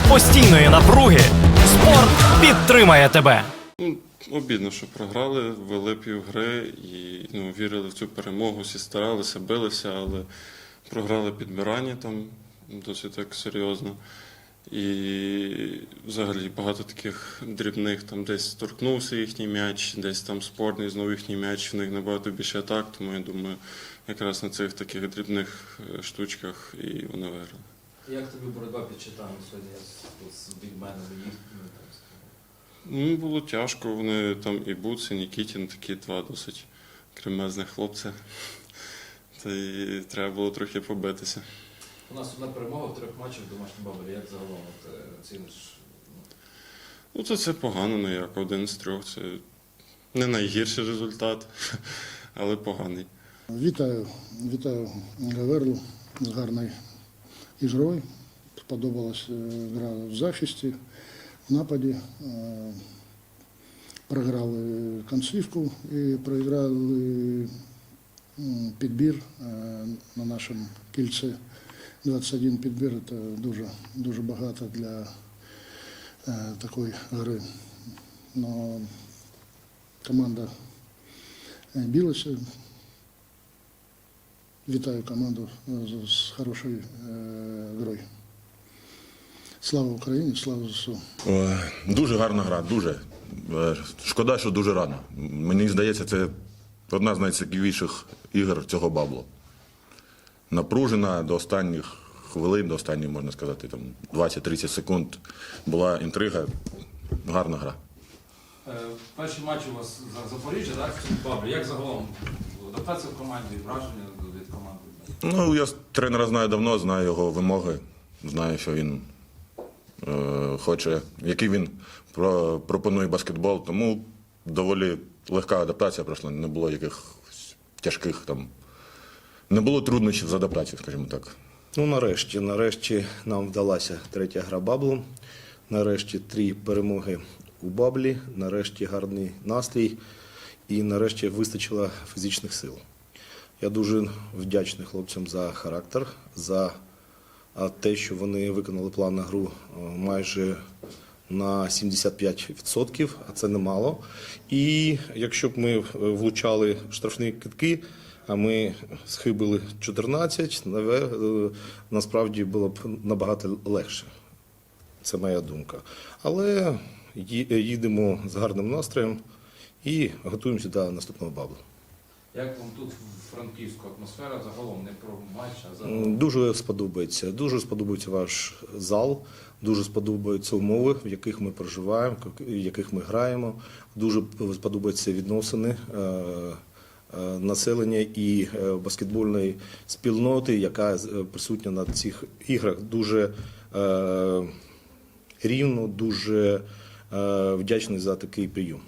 серед постійної напруги спорт підтримає тебе. Ну, обідно, що програли, вели півгри і ну, вірили в цю перемогу, всі старалися, билися, але програли підбирання там досить так серйозно. І взагалі багато таких дрібних, там десь торкнувся їхній м'яч, десь там спорний знову їхній м'яч, в них набагато більше атак, тому я думаю, якраз на цих таких дрібних е, штучках і вони виграли. Як тобі боротьба під щитами сьогодні з, бігменами їх? ну, з- Ну, було тяжко. Вони там і Буц, і Нікітін, такі два досить кремезних хлопця. Та й треба було трохи побитися. У нас одна перемога в трьох матчах в домашній бабелі. Як загалом от, е, оціниш? Ну, це, це погано, не як один з трьох. Це не найгірший результат, але поганий. Вітаю, вітаю Гаверлу з гарною ігрою. Сподобалась е, гра в захисті, в нападі. Е, Програли концівку і проіграли м, підбір на нашому кільці. 21 підбір це дуже, дуже багато для такої гри. Но команда билася, Вітаю команду е, з- з хорошою е, грою. Слава Україні, слава ЗСУ. Дуже гарна гра, дуже. Е, Шкода, що дуже рано. Мені здається, це одна з найцікавіших ігор цього баблу. Напружена до останніх хвилин, до останніх, можна сказати, там 20-30 секунд була інтрига. Гарна гра. Перший матч у вас за Запоріжжя, так? баблі. Як загалом? Адаптація в команді, враження? Ну, я тренера знаю давно, знаю його вимоги, знаю, що він е, хоче, який він про, пропонує баскетбол, тому доволі легка адаптація пройшла, не було якихось тяжких там. Не було труднощів з адаптацією, скажімо так. Ну, нарешті, нарешті нам вдалася третя гра Баблу. Нарешті три перемоги у Баблі, нарешті гарний настрій і нарешті вистачило фізичних сил. Я дуже вдячний хлопцям за характер, за те, що вони виконали план на гру е, майже на 75%, а це немало. І якщо б ми е, влучали штрафні китки, а ми схибили 14, е, насправді було б набагато легше. Це моя думка. Але їдемо з гарним настроєм і готуємося до наступного баблу. Як вам тут в Франківську атмосфера загалом не про матч, а загалом? Дуже сподобається. Дуже сподобається ваш зал, дуже сподобаються умови, в яких ми проживаємо, в яких ми граємо. Дуже сподобаються відносини е, е, населення і е, баскетбольної спільноти, яка присутня на цих іграх. Дуже рівно, дуже вдячний за такий прийом.